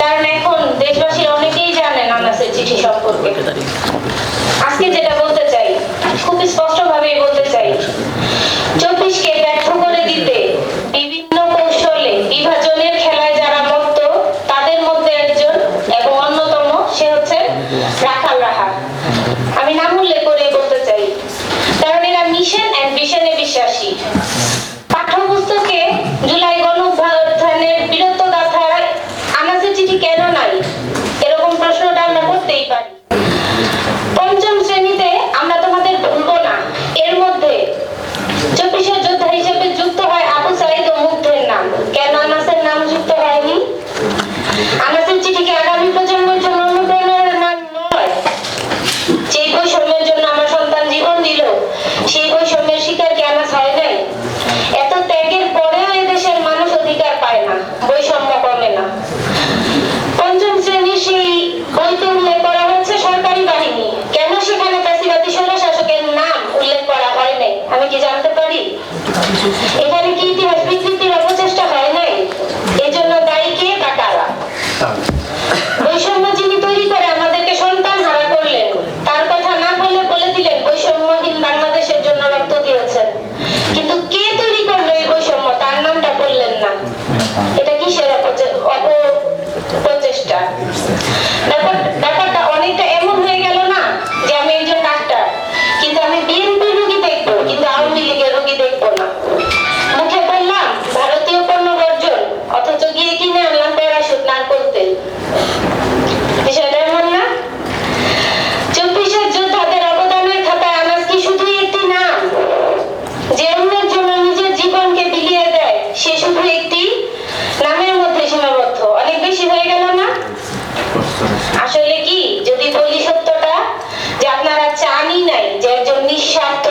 কারণ এখন দেশবাসীর অনেকেই জানে আনাসের চিঠি সম্পর্কে। আজকে যেটা বলতে চাই, খুব স্পষ্ট ভাবে বলতে চাই চব্বিশকে ব্যর্থ করে দিতে বিভিন্ন কৌশলে বিভাজনের খেলায় যারা মত তাদের মধ্যে একজন এবং অন্যতম সে হচ্ছে রাখাল Asia